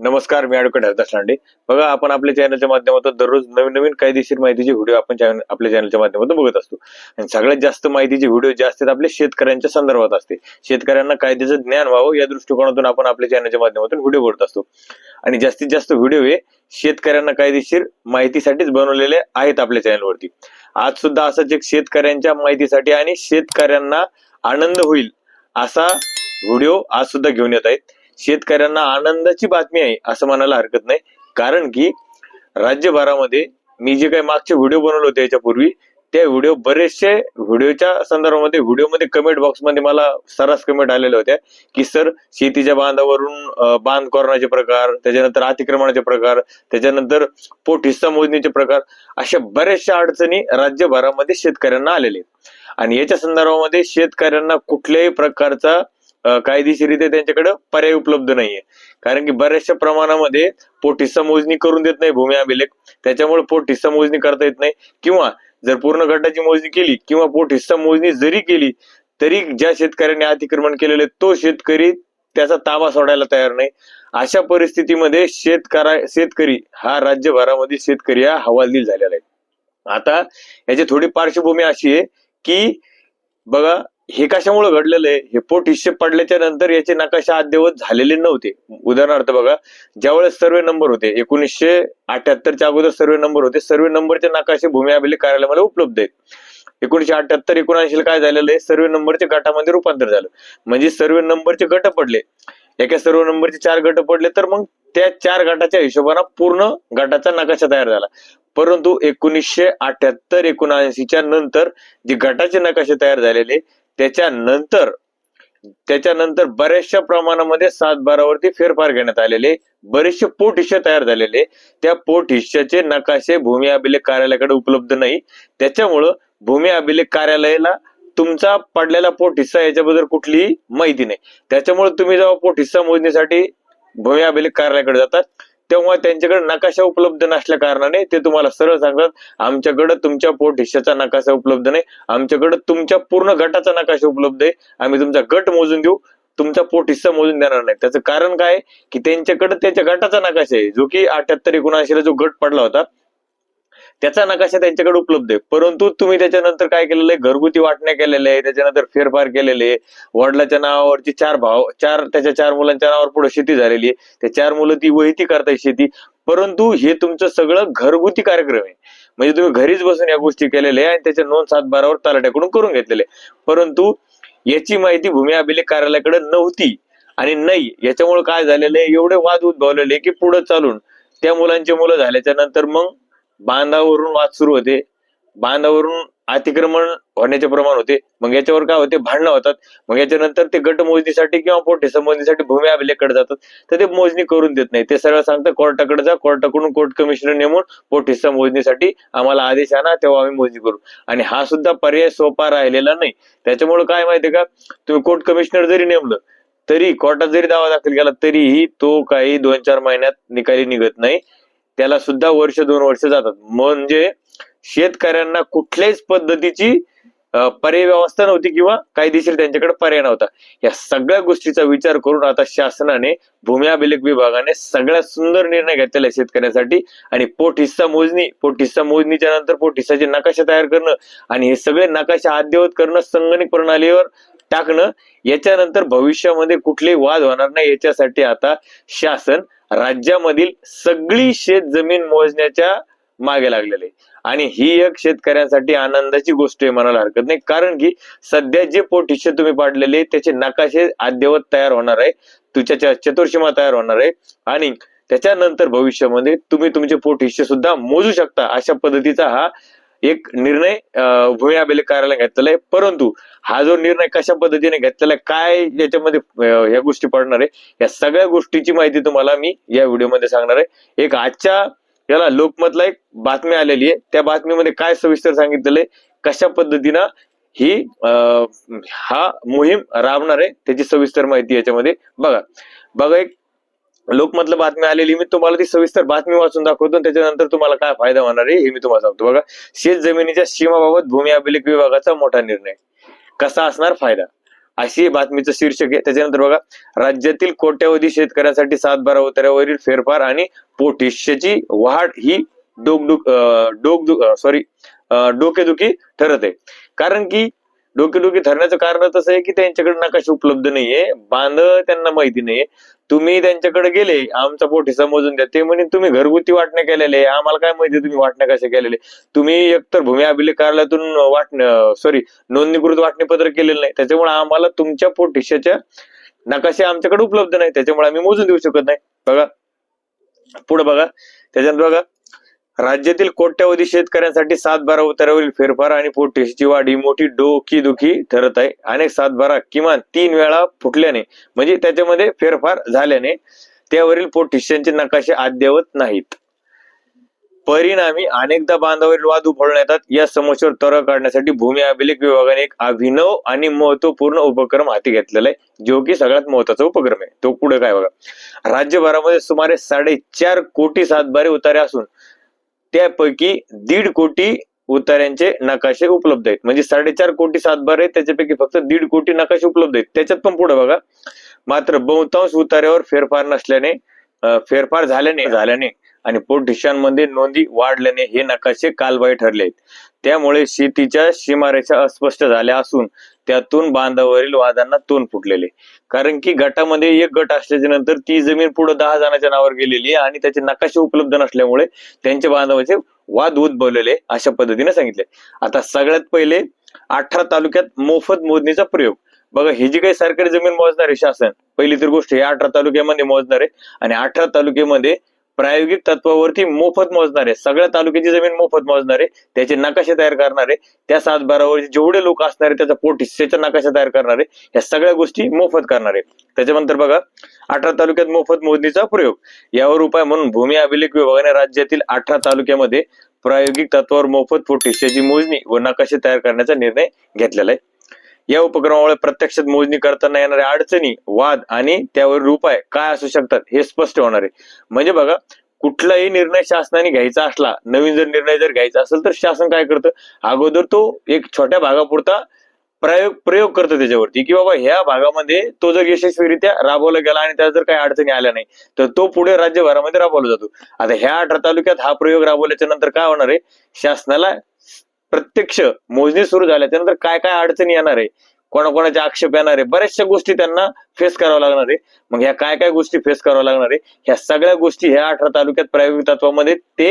नमस्कार मी ॲडव्होकेट हरदास लांडे. बघा आपण आपल्या चॅनलच्या माध्यमातून दररोज नवीन नवीन कायदेशीर माहितीचे व्हिडिओ आपण आपल्या चॅनलच्या माध्यमातून बघत असतो. आणि सगळ्यात जास्त माहितीचे व्हिडिओ जे असतात आपले शेतकऱ्यांच्या संदर्भात असते. शेतकऱ्यांना कायद्याचं ज्ञान व्हावं या दृष्टिकोनातून आपण आपल्या चॅनलच्या माध्यमातून व्हिडिओ बघत असतो. आणि जास्तीत जास्त व्हिडिओ हे शेतकऱ्यांना कायदेशीर माहितीसाठीच बनवलेले आहेत आपल्या चॅनलवरती. आज सुद्धा असंच एक शेतकऱ्यांच्या माहितीसाठी आणि शेतकऱ्यांना आनंद होईल असा व्हिडिओ आज सुद्धा घेऊन येत आहेत. शेतकऱ्यांना आनंदाची बातमी आहे असं म्हणायला हरकत नाही कारण की राज्यभरामध्ये मी जे काही मागचे व्हिडिओ बनवले होते याच्यापूर्वी त्या व्हिडिओ बरेचसे व्हिडिओच्या संदर्भामध्ये व्हिडिओमध्ये कमेंट बॉक्समध्ये मला सर्रास कमेंट आलेल्या होत्या की सर शेतीच्या बांधावरून बांध करण्याचे प्रकार त्याच्यानंतर अतिक्रमणाचे प्रकार त्याच्यानंतर पोट हिस्सा मोजणीचे प्रकार अशा बऱ्याचशा अडचणी राज्यभरामध्ये शेतकऱ्यांना आलेले आहेत. आणि याच्या संदर्भामध्ये शेतकऱ्यांना कुठल्याही प्रकारचा कायदेशीरित्या त्यांच्याकडे पर्याय उपलब्ध नाहीये. कारण की बऱ्याचशा प्रमाणामध्ये पोट हिस्सा मोजणी करून देत नाही भूमी अभिलेख. त्याच्यामुळे पोट हिस्सा मोजणी करता येत नाही. किंवा जर पूर्ण गटाची मोजणी केली किंवा पोट हिस्सा मोजणी जरी केली तरी ज्या शेतकऱ्यांनी अतिक्रमण केलेले तो शेतकरी त्याचा ताबा सोडायला तयार नाही. अशा परिस्थितीमध्ये शेतकरा शेतकरी हा राज्यभरामध्ये शेतकरी हा हवालदिल झालेला आहे. आता याची थोडी पार्श्वभूमी अशी आहे की बघा हे कशामुळे घडलेलं आहे? हे पोट हिशेब पडल्याच्या नंतर याचे नकाशा अद्ययावत झालेले नव्हते. उदाहरणार्थ बघा ज्यावेळेस सर्वे नंबर होते एकोणीसशे अठ्याहत्तरच्या अगोदर सर्वे नंबर होते सर्वे नंबरचे नकाशे भूमी अभिलेख कार्यालयामध्ये उपलब्ध आहेत. एकोणीशे अठ्याहत्तर एकोणऐंशी ला काय झालेलं आहे? सर्वे नंबरचे गटामध्ये रूपांतर झालं. म्हणजे सर्वे नंबरचे गट पडले. एका सर्व नंबरचे चार गट पडले तर मग त्या चार गटाच्या हिशोबाने पूर्ण गटाचा नकाशा तयार झाला. परंतु एकोणीसशे अठ्याहत्तर एकोणऐंशीच्या नंतर जे गटाचे नकाशे तयार झालेले त्याच्यानंतर त्याच्यानंतर बऱ्याचशा प्रमाणामध्ये सात बारावरती फेरफार घेण्यात आलेले बरेचसे पोट हिस्से तयार झालेले. त्या पोट हिश्श्याचे नकाशे भूमी अभिलेख कार्यालयाकडे उपलब्ध नाही. त्याच्यामुळं भूमी अभिलेख कार्यालयाला तुमचा पडलेला पोट हिस्सा याच्याबद्दल कुठलीही माहिती नाही. त्याच्यामुळे तुम्ही जेव्हा पोट हिस्सा मोजणीसाठी भूमी अभिलेख कार्यालयाकडे जातात तेव्हा त्यांच्याकडे नकाशा उपलब्ध नसल्या कारणाने ते तुम्हाला सरळ सांगतात आमच्याकडे तुमच्या पोट हिश्श्याचा नकाशा उपलब्ध नाही आमच्याकडे तुमच्या पूर्ण गटाचा नकाशा उपलब्ध आहे आम्ही तुमचा गट मोजून देऊ तुमचा पोट हिस्सा मोजून देणार नाही त्याचं कारण काय आहे? की त्यांच्याकडे त्यांच्या गटाचा नकाशा आहे जो की अठ्याहत्तर एकोणऐंशीला जो गट पडला होता त्याचा नकाशा त्यांच्याकडे उपलब्ध आहे. परंतु तुम्ही त्याच्यानंतर काय केलेलं आहे? घरगुती वाटण्या केलेल्या आहे त्याच्यानंतर फेरफार केलेले वडिलाच्या नावावरची चार भाव चार त्याच्या चार मुलांच्या नावावर पुढे शेती झालेली आहे. ते चार मुलं ती वहिती करताय शेती. परंतु हे तुमचं सगळं घरगुती कार्यक्रम आहे. म्हणजे तुम्ही घरीच बसून या गोष्टी केलेल्या आहे आणि त्याच्या नोंद सात बारावर तलाट्याकडून करून घेतलेले परंतु याची माहिती भूमी अभिलेख कार्यालयाकडे नव्हती आणि नाही. याच्यामुळे काय झालेलं आहे? एवढे वाद उद्भवलेले की पुढे चालून त्या मुलांची मुलं झाल्याच्यानंतर मग बांधावरून वाद सुरू होते. बांधावरून अतिक्रमण होण्याचे प्रमाण होते. मग याच्यावर काय होते? भांडणं होतात. मग याच्यानंतर ते गट मोजणीसाठी किंवा पोटे मोजणीसाठी भूमी अभिलेखकडे जातात. तर ते मोजणी करून देत नाही. ते सरळ सांगतात कोर्टाकडे जा. कोर्टाकडून कोर्ट कमिशनर नेमून पोट हिस्सा मोजणीसाठी आम्हाला आदेश आणा तेव्हा आम्ही मोजणी करू. आणि हा सुद्धा पर्याय सोपा राहिलेला नाही. त्याच्यामुळे काय माहितीये का? तुम्ही कोर्ट कमिशनर जरी नेमलं तरी कोर्टात जरी दावा दाखल केला तरीही तो काही दोन चार महिन्यात निकाली निघत नाही. त्याला सुद्धा वर्ष दोन वर्ष जातात. म्हणजे शेतकऱ्यांना कुठल्याच पद्धतीची पर्याय व्यवस्था नव्हती किंवा कायदेशीर त्यांच्याकडे पर्याय नव्हता. या सगळ्या गोष्टीचा विचार करून आता शासनाने भूमी अभिलेख विभागाने सगळ्यात सुंदर निर्णय घेतलेला आहे आणि पोट हिस्सा मोजणी पोट हिस्सा मोजणीच्या नंतर पोट हिस्साचे नकाशा तयार करणं आणि हे सगळे नकाशा अद्ययावत करणं संगणक प्रणालीवर टाकणं याच्यानंतर भविष्यामध्ये कुठलेही वाद होणार नाही. याच्यासाठी आता शासन राज्यामधील सगळी शेत जमीन मोजण्याच्या मागे लागलेले आणि ही एक शेतकऱ्यांसाठी आनंदाची गोष्ट आहे म्हणायला हरकत नाही. कारण की सध्या जे पोट हिस्से तुम्ही पाडलेले त्याचे नकाशे अद्ययावत तयार होणार आहे. तुझ्या चतुर्सीमा तयार होणार आहे. आणि त्याच्यानंतर भविष्यामध्ये तुम्ही तुमचे पोट हिस्से सुद्धा मोजू शकता अशा पद्धतीचा हा एक निर्णय भुया बेले कार्यालय घेतलेला आहे. परंतु हा जो निर्णय कशा पद्धतीने घेतलेला आहे काय याच्यामध्ये या गोष्टी पडणार आहे या सगळ्या गोष्टीची माहिती तुम्हाला मी या व्हिडिओमध्ये सांगणार आहे. एक आजच्या याला लोकमतला एक बातमी आलेली आहे. त्या बातमीमध्ये काय सविस्तर सांगितलेलं आहे कशा पद्धतीनं ही अं, हा मोहीम राबणार आहे त्याची सविस्तर माहिती याच्यामध्ये बघा. बघा एक लोकमतला बातमी आलेली मी तुम्हाला ती सविस्तर बातमी वाचून दाखवतो त्याच्यानंतर तुम्हाला काय फायदा होणार आहे हे मी तुम्हाला सांगतो. बघा शेत जमिनीच्या सीमाबाबत भूमी अभिलेख विभागाचा मोठा निर्णय. कसा असणार फायदा? अशी बातमीचं शीर्षक आहे. त्याच्यानंतर बघा राज्यातील कोट्यावधी शेतकऱ्यांसाठी सातबारा उतार्यावरील फेरफार आणि पोटिश्याची वाढ ही डोकदुख डोक सॉरी डोकेदुखी ठरत आहे. कारण की डोकेदुखी ठरण्याचं कारण तसं आहे की त्यांच्याकडे नकाशे उपलब्ध नाहीये बांध त्यांना माहिती नाहीये. तुम्ही त्यांच्याकडे गेले आमचा पोठीसा मोजून द्या. ते म्हणे तुम्ही घरगुती वाटण्या केलेले आम्हाला काय माहिती तुम्ही वाटणं कसे केलेले तुम्ही एकतर भूमी अभिलेख कार्यालयातून वाटणं सॉरी नोंदणीकृत वाटणीपत्र केलेलं नाही. त्याच्यामुळे आम्हाला तुमच्या पोटिशाच्या नकाशे आमच्याकडे उपलब्ध नाही. त्याच्यामुळे आम्ही मोजून देऊ शकत नाही. बघा. पुढे बघा. त्याच्यानंतर बघा. राज्यातील कोट्यावधी शेतकऱ्यांसाठी सातबारा उतारावरील फेरफार आणि पोटची वाढ ही मोठी डोकीदुखी ठरत आहे. अनेक सातबारा किमान तीन वेळा फुटल्याने म्हणजे त्याच्यामध्ये फेरफार झाल्याने त्यावरील पोटिशांचे नकाशे अद्ययावत नाहीत. परिणामी अनेकदा बांधावरील वाद उफाळून येतात. या समस्येवर तोडगा काढण्यासाठी भूमी अभिलेख विभागाने एक अभिनव आणि महत्त्वपूर्ण उपक्रम हाती घेतलेला आहे जो की सगळ्यात महत्त्वाचा उपक्रम आहे. तो पुढे काय बघा. राज्यभरामध्ये सुमारे साडेचार कोटी सातबारे उतारे असून त्यापैकी दीड कोटी उतार्यांचे नकाशे उपलब्ध आहेत. म्हणजे साडेचार कोटी सातबार आहेत त्याच्यापैकी फक्त दीड कोटी नकाशे उपलब्ध आहेत. त्याच्यात पण पुढे बघा. मात्र बहुतांश उतार्यावर फेरफार नसल्याने फेरफार झाल्याने झाल्याने आणि पोटदिशांमध्ये नोंदी वाढल्याने हे नकाशे कालबाई ठरले आहेत. त्यामुळे शेतीच्या सीमारेषा अस्पष्ट झाल्या असून त्यातून बांधावरील वादांना तोंड फुटलेले. कारण की गटामध्ये एक गट असल्याच्या नंतर ती जमीन पुढे दहा जणांच्या नावावर गेलेली आहे आणि त्याचे नकाशे उपलब्ध नसल्यामुळे त्यांच्या बांधवाचे वाद उद्भवलेले अशा पद्धतीने सांगितले. आता सगळ्यात पहिले अठरा तालुक्यात मोफत मोजणीचा प्रयोग. बघा ही जी काही सरकारी जमीन मोजणार आहे शासन पहिली तर गोष्ट हे अठरा तालुक्यामध्ये मोजणार आहे आणि अठरा तालुक्यामध्ये प्रायोगिक तत्वावरती मोफत मोजणार आहे सगळ्या तालुक्याची जमीन मोफत मोजणार आहे त्याचे नकाशे तयार करणार आहे त्या सातबारावर जेवढे लोक असणार आहे त्याचा पोट हिस्सेचा नकाशा तयार करणार आहे या सगळ्या गोष्टी मोफत करणार. आहे त्याच्यानंतर बघा अठरा तालुक्यात मोफत मोजणीचा प्रयोग. यावर उपाय म्हणून भूमी अभिलेख विभागाने राज्यातील अठरा तालुक्यामध्ये प्रायोगिक तत्वावर मोफत पोट हिस्सेची मोजणी व नकाशे तयार करण्याचा निर्णय घेतलेला आहे. या उपक्रमामुळे प्रत्यक्षात मोजणी करताना येणाऱ्या अडचणी वाद आणि त्यावरील उपाय काय असू शकतात हे स्पष्ट होणार आहे. म्हणजे बघा कुठलाही निर्णय शासनाने घ्यायचा असला नवीन जर निर्णय जर घ्यायचा असेल तर शासन काय करतं? अगोदर तो एक छोट्या भागापुरता प्रयोग प्रयोग करतो त्याच्यावरती. की बाबा ह्या भागामध्ये तो जर यशस्वीरित्या राबवला गेला आणि त्याला जर काही अडचणी आल्या नाही तर तो पुढे राज्यभरामध्ये राबवला जातो. आता ह्या अठरा तालुक्यात हा प्रयोग राबवल्याच्या नंतर काय होणार आहे? शासनाला प्रत्यक्ष मोजणी सुरू झाल्या. त्यानंतर काय काय अडचणी येणार आहे? कोणाकोणाचे आक्षेप येणार आहे? बऱ्याचशा गोष्टी त्यांना फेस करावं लागणार आहे. मग ह्या काय काय गोष्टी फेस कराव्या लागणार आहे? ह्या सगळ्या गोष्टी ह्या अठरा तालुक्यात प्रायोगिक तत्वामध्ये ते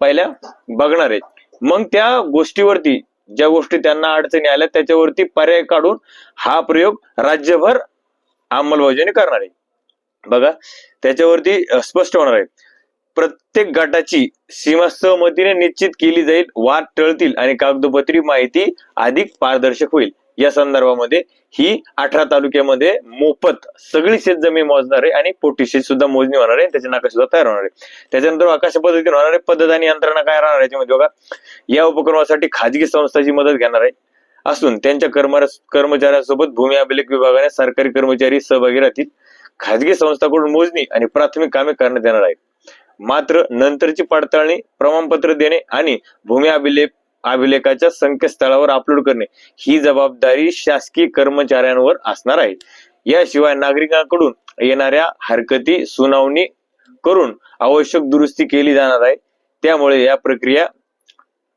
पहिल्या बघणार आहेत. मग त्या गोष्टीवरती ज्या गोष्टी त्यांना अडचणी आल्या त्याच्यावरती पर्याय काढून हा प्रयोग राज्यभर अंमलबजावणी करणार आहे. बघा त्याच्यावरती स्पष्ट होणार आहे. प्रत्येक गटाची सीमा सहमतीने निश्चित केली जाईल वाद टळतील आणि कागदोपत्री माहिती अधिक पारदर्शक होईल. या संदर्भामध्ये ही अठरा तालुक्यामध्ये मोफत सगळी शेतजमीन मोजणार आहे आणि पोटी शेत सुद्धा मोजणी होणार आहे त्याचे नाका सुद्धा तयार होणार. आहे त्याच्यानंतर आकाश पद्धतीने होणार आहे पद्धत आणि यंत्रणा काय राहणार आहे याच्यामध्ये बघा. या उपक्रमासाठी खाजगी संस्थांची मदत घेणार आहे असून त्यांच्या कर्म कर्मचाऱ्यांसोबत भूमी अभिलेख विभागाने सरकारी कर्मचारी सहभागी राहतील. खाजगी संस्थाकडून मोजणी आणि प्राथमिक कामे करण्यात येणार आहेत. मात्र नंतरची पडताळणी प्रमाणपत्र देणे आणि भूमी अभिलेख अभिलेखाच्या संकेतस्थळावर अपलोड करणे ही जबाबदारी शासकीय कर्मचाऱ्यांवर असणार आहे. याशिवाय नागरिकांकडून येणाऱ्या हरकती सुनावणी करून आवश्यक दुरुस्ती केली जाणार आहे. त्यामुळे या प्रक्रिया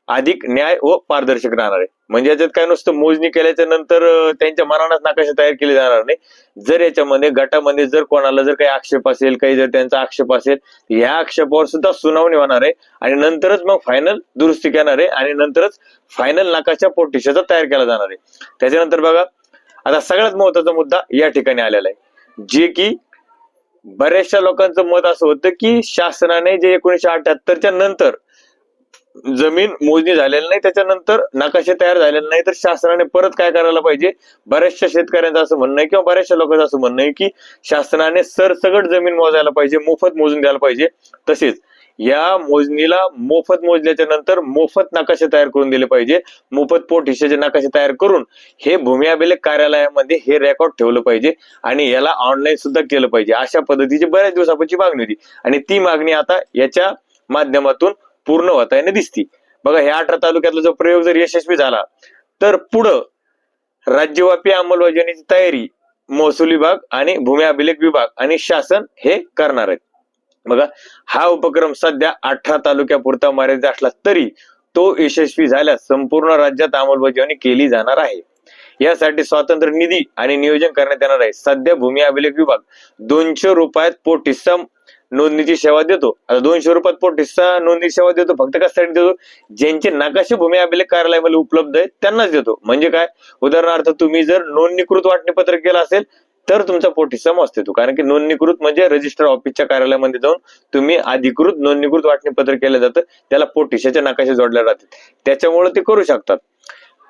अधिक न्याय व पारदर्शक राहणार आहे. म्हणजे याच्यात काय नुसतं मोजणी केल्याच्यानंतर त्यांच्या मनानच नकाशा तयार केले जाणार नाही. जर याच्यामध्ये गटामध्ये जर कोणाला जर काही आक्षेप असेल काही जर त्यांचा आक्षेप असेल ह्या आक्षेपावर सुद्धा सुनावणी होणार आहे. आणि नंतरच मग फायनल दुरुस्ती करणार आहे आणि नंतरच फायनल नकाशा पोटिशाचा तयार केला जाणार आहे. त्याच्यानंतर बघा आता सगळ्यात महत्त्वाचा मुद्दा या ठिकाणी आलेला आहे. जे की बऱ्याचशा लोकांचं मत असं होतं की शासनाने जे एकोणीशे अठ्याहत्तरच्या नंतर जमीन मोजणी झालेली नाही त्याच्यानंतर नकाशे तयार झालेले नाही तर शासनाने परत काय करायला पाहिजे? बऱ्याचशा शेतकऱ्यांचं असं म्हणणं आहे किंवा बऱ्याचशा लोकांचं असं म्हणणं आहे की शासनाने सरसगट जमीन मोजायला पाहिजे मोफत मोजून द्यायला पाहिजे. तसेच या मोजणीला मोफत मोजल्याच्या नंतर मोफत नकाशे तयार करून दिले पाहिजे. मोफत पोट हिश्श्याचे नकाशे तयार करून हे भूमी अभिलेख कार्यालयामध्ये हे रेकॉर्ड ठेवलं पाहिजे आणि याला ऑनलाईन सुद्धा केलं पाहिजे. अशा पद्धतीची बऱ्याच दिवसापूर्वीची मागणी होती. आणि ती मागणी आता याच्या माध्यमातून पूर्ण होताना दिसती. बघा ह्या अठरा तालुक्यातला जो प्रयोग जर यशस्वी झाला तर पुढं राज्यव्यापी अंमलबजावणीची तयारी महसूल विभाग आणि भूमी अभिलेख विभाग आणि शासन हे करणार आहेत. बघा हा उपक्रम सध्या अठरा तालुक्यापुरता मर्यादित असला तरी तो यशस्वी झाल्यास संपूर्ण राज्यात अंमलबजावणी केली जाणार आहे. यासाठी स्वतंत्र निधी आणि नियोजन करण्यात येणार आहे. सध्या भूमी अभिलेख विभाग दोनशे रुपयात पोटिस्सा नोंदणीची सेवा देतो. आता दोनशे रुपयात पोटिस्सा नोंदणी सेवा देतो. फक्त कशासाठी देतो? ज्यांचे नकाशे भूमी अभिलेख कार्यालयामध्ये उपलब्ध आहेत त्यांनाच देतो. म्हणजे काय? उदाहरणार्थ तुम्ही जर नोंदणीकृत वाटणीपत्र केलं असेल तर तुमचा पोटिस्सा मस्त येतो कारण की नोंदणीकृत म्हणजे रजिस्टर ऑफिसच्या कार्यालयामध्ये जाऊन तुम्ही अधिकृत नोंदणीकृत वाटणीपत्र केलं जातं. त्याला पोटिशाच्या नकाशे जोडल्या जातात. त्याच्यामुळे ते करू शकतात.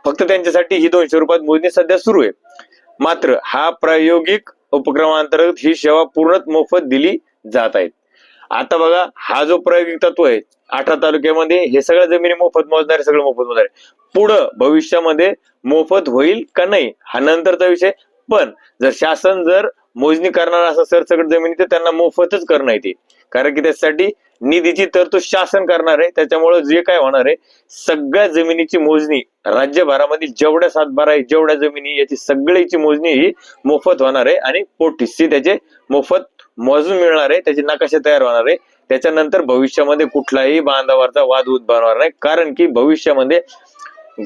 फक्त त्यांच्यासाठी ही दोनशे रुपयात मोजणी सध्या सुरू आहे. मात्र हा प्रायोगिक उपक्रमांतर्गत ही सेवा पूर्ण मोफत दिली जात आहेत. आता बघा हा जो प्रायोगिक तत्व आहे अठरा तालुक्यामध्ये हे सगळं जमिनी मोफत मोजणार सगळं मोफत मोजणार. पुढं भविष्यामध्ये मोफत होईल का नाही हा नंतरचा विषय. पण जर शासन जर मोजणी करणार असं सरसकट जमिनी तर त्यांना मोफतच करणं येते कारण की त्यासाठी निधीची तरतूद शासन करणार आहे. त्याच्यामुळे जे काय होणार आहे सगळ्या जमिनीची मोजणी राज्यभरामधील जेवढ्या सातबारा आहे जेवढ्या जमिनी याची सगळीची मोजणी ही मोफत होणार आहे. आणि पोटिसी त्याचे मोफत मोजून मिळणार आहे त्याचे नकाशे तयार होणार आहे. त्याच्यानंतर भविष्यामध्ये कुठलाही बांधावरचा वाद उद्भवणार नाही. कारण की भविष्यामध्ये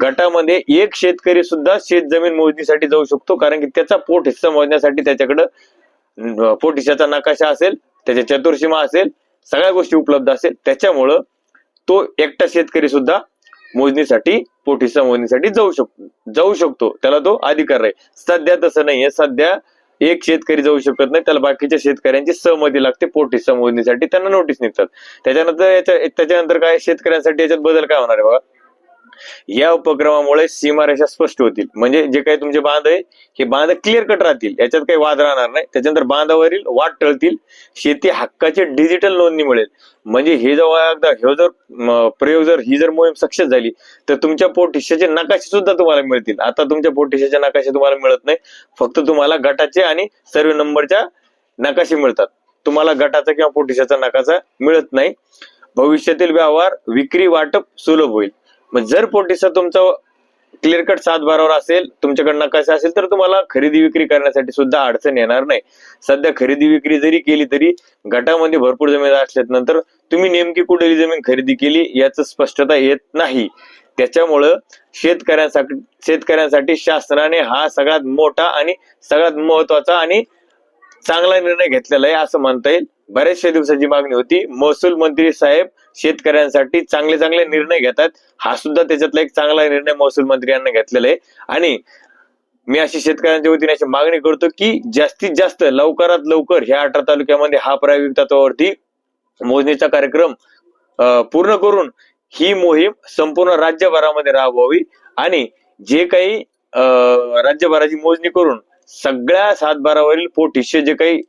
गटामध्ये एक शेतकरी सुद्धा शेत जमीन मोजणीसाठी जाऊ शकतो. कारण की त्याचा पोट हिस्सा मोजण्यासाठी त्याच्याकडं पोट हिस्साचा नकाशा असेल त्याच्या चतुर्सीमा असेल सगळ्या गोष्टी उपलब्ध असेल. त्याच्यामुळं तो एकटा शेतकरी सुद्धा मोजणीसाठी पोट हिस्सा मोजणीसाठी जाऊ शकतो जाऊ शकतो. त्याला तो अधिकार आहे. सध्या तसं नाहीये. सध्या एक शेतकरी जाऊ शकत नाही त्याला बाकीच्या शेतकऱ्यांची सहमती लागते पोटी हिस्सा त्यांना नोटीस निघतात. त्याच्यानंतर याच्या त्याच्यानंतर काय शेतकऱ्यांसाठी याच्यात बदल काय होणार आहे बघा? या उपक्रमामुळे सीमारेषा स्पष्ट होतील. म्हणजे जे काही तुमचे बांध आहे हे बांध क्लिअर कट राहतील. याच्यात काही वाद राहणार नाही. त्याच्यानंतर बांधावरील वाद टळतील. शेती हक्काची डिजिटल नोंदणी मिळेल. म्हणजे हे जेव्हा एकदा हे जर प्रयोग जर ही जर मोहीम सक्सेस झाली तर तुमच्या पोटिशाचे नकाशे सुद्धा तुम्हाला मिळतील. आता तुमच्या पोटिशाचे नकाशे तुम्हाला मिळत नाही. फक्त तुम्हाला गटाचे आणि सर्व नंबरच्या नकाशे मिळतात. तुम्हाला गटाचा किंवा पोटिशाचा नकाशा मिळत नाही. भविष्यातील व्यवहार विक्री वाटप सुलभ होईल. मग जर पोटीचं तुमचा क्लिअर कट सात बारावर असेल तुमच्याकडनं कसं असेल तर तुम्हाला खरेदी विक्री करण्यासाठी सुद्धा अडचण येणार नाही. सध्या खरेदी विक्री जरी केली तरी गटामध्ये भरपूर जमीन असल्यानंतर तुम्ही नेमकी कुठली जमीन खरेदी केली याचं स्पष्टता येत नाही. त्याच्यामुळं शेतकऱ्यांसाठी शेतकऱ्यांसाठी शासनाने हा सगळ्यात मोठा आणि सगळ्यात महत्त्वाचा आणि चांगला निर्णय घेतलेला आहे असं म्हणता येईल. बऱ्याचशा दिवसाची मागणी होती. महसूल मंत्री साहेब शेतकऱ्यांसाठी चांगले चांगले निर्णय घेतात. हा सुद्धा त्याच्यातला एक चांगला निर्णय महसूल मंत्री यांना घेतलेला आहे. आणि मी अशी शेतकऱ्यांच्या वतीने अशी मागणी करतो की जास्तीत जास्त लवकरात लवकर ह्या अठरा तालुक्यामध्ये हा प्रायोगिक तत्वावरती मोजणीचा कार्यक्रम अं, पूर्ण करून ही मोहीम संपूर्ण राज्यभरामध्ये राबवावी. आणि जे काही अं, राज्यभराची मोजणी करून सगळ्या सातबारावरील पोट हिस्से जे काही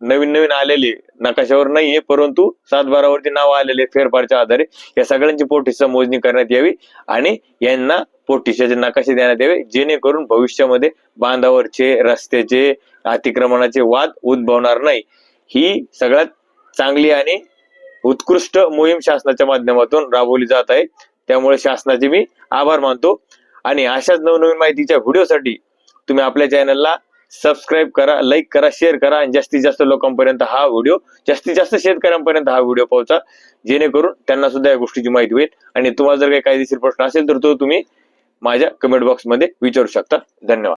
नवीन नवीन आलेले नकाशावर नाहीये परंतु सातबारावरती नाव आलेले फेरफारच्या आधारे. या सगळ्यांची पोटिशा मोजणी करण्यात यावी आणि यांना पोटिशाचे नकाशे देण्यात यावे जेणेकरून भविष्यामध्ये बांधावरचे रस्त्याचे अतिक्रमणाचे वाद उद्भवणार नाही. ही सगळ्यात चांगली आणि उत्कृष्ट मोहीम शासनाच्या माध्यमातून राबवली जात आहे. त्यामुळे शासनाचे मी आभार मानतो. आणि अशाच नवनवीन माहितीच्या व्हिडिओसाठी तुम्ही आपल्या चॅनलला सबस्क्राईब करा लाईक करा शेअर करा आणि जास्तीत जास्त लोकांपर्यंत हा व्हिडिओ जास्तीत जास्त शेतकऱ्यांपर्यंत हा व्हिडिओ पोहोचा. जेणेकरून त्यांना सुद्धा या गोष्टीची माहिती होईल. आणि तुम्हाला जर काही कायदेशीर प्रश्न असेल तर तो तुम्ही माझ्या कमेंट बॉक्समध्ये विचारू शकता. धन्यवाद.